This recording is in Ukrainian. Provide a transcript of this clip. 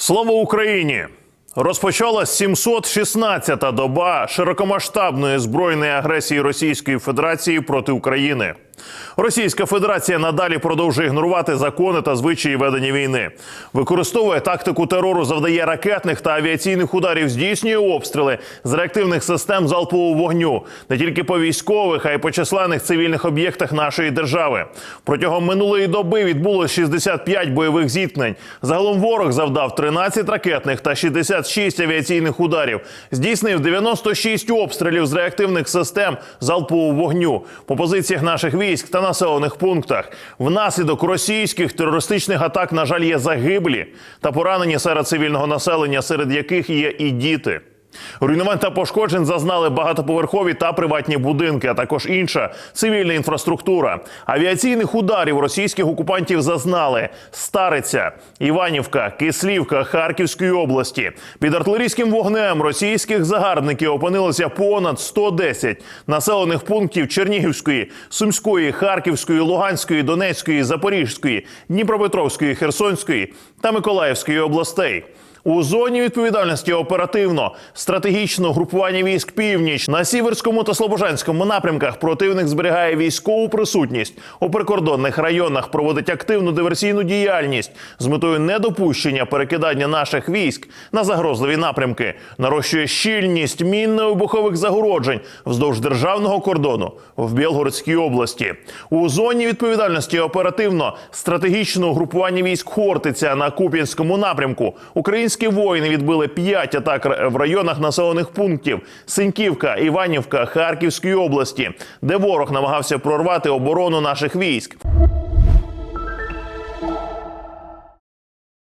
Слава Україні! Розпочалась 716-та доба широкомасштабної збройної агресії Російської Федерації проти України. Російська Федерація надалі продовжує ігнорувати закони та звичаї ведення війни, використовує тактику терору, завдає ракетних та авіаційних ударів, здійснює обстріли з реактивних систем залпового вогню не тільки по військових, а й по численних цивільних об'єктах нашої держави. Протягом минулої доби відбулось 65 бойових зіткнень. Загалом ворог завдав 13 ракетних та 66 авіаційних ударів. Здійснив 96 обстрілів з реактивних систем залпового вогню по позиціях наших військ та населених пунктах. Внаслідок російських терористичних атак, на жаль, є загиблі та поранені серед цивільного населення, серед яких є і діти. Руйнувань та пошкоджень зазнали багатоповерхові та приватні будинки, а також інша цивільна інфраструктура. Авіаційних ударів російських окупантів зазнали Стариця, Іванівка, Кислівка Харківської області. Під артилерійським вогнем російських загарбників опинилося понад 110 населених пунктів Чернігівської, Сумської, Харківської, Луганської, Донецької, Запорізької, Дніпропетровської, Херсонської та Миколаївської областей. У зоні відповідальності оперативно. Стратегічного групування військ північ. На сіверському та слобожанському напрямках противник зберігає військову присутність. У прикордонних районах, проводить активну диверсійну діяльність з метою недопущення перекидання наших військ на загрозливі напрямки, нарощує щільність мінно-вибухових загороджень вздовж державного кордону в Білгородській області. У зоні відповідальності оперативно. Стратегічного групування військ Хортиця на Куп'янському напрямку. Українські воїни відбили п'ять атак в районах населених пунктів: Синьківка, Іванівка, Харківської області, де ворог намагався прорвати оборону наших військ.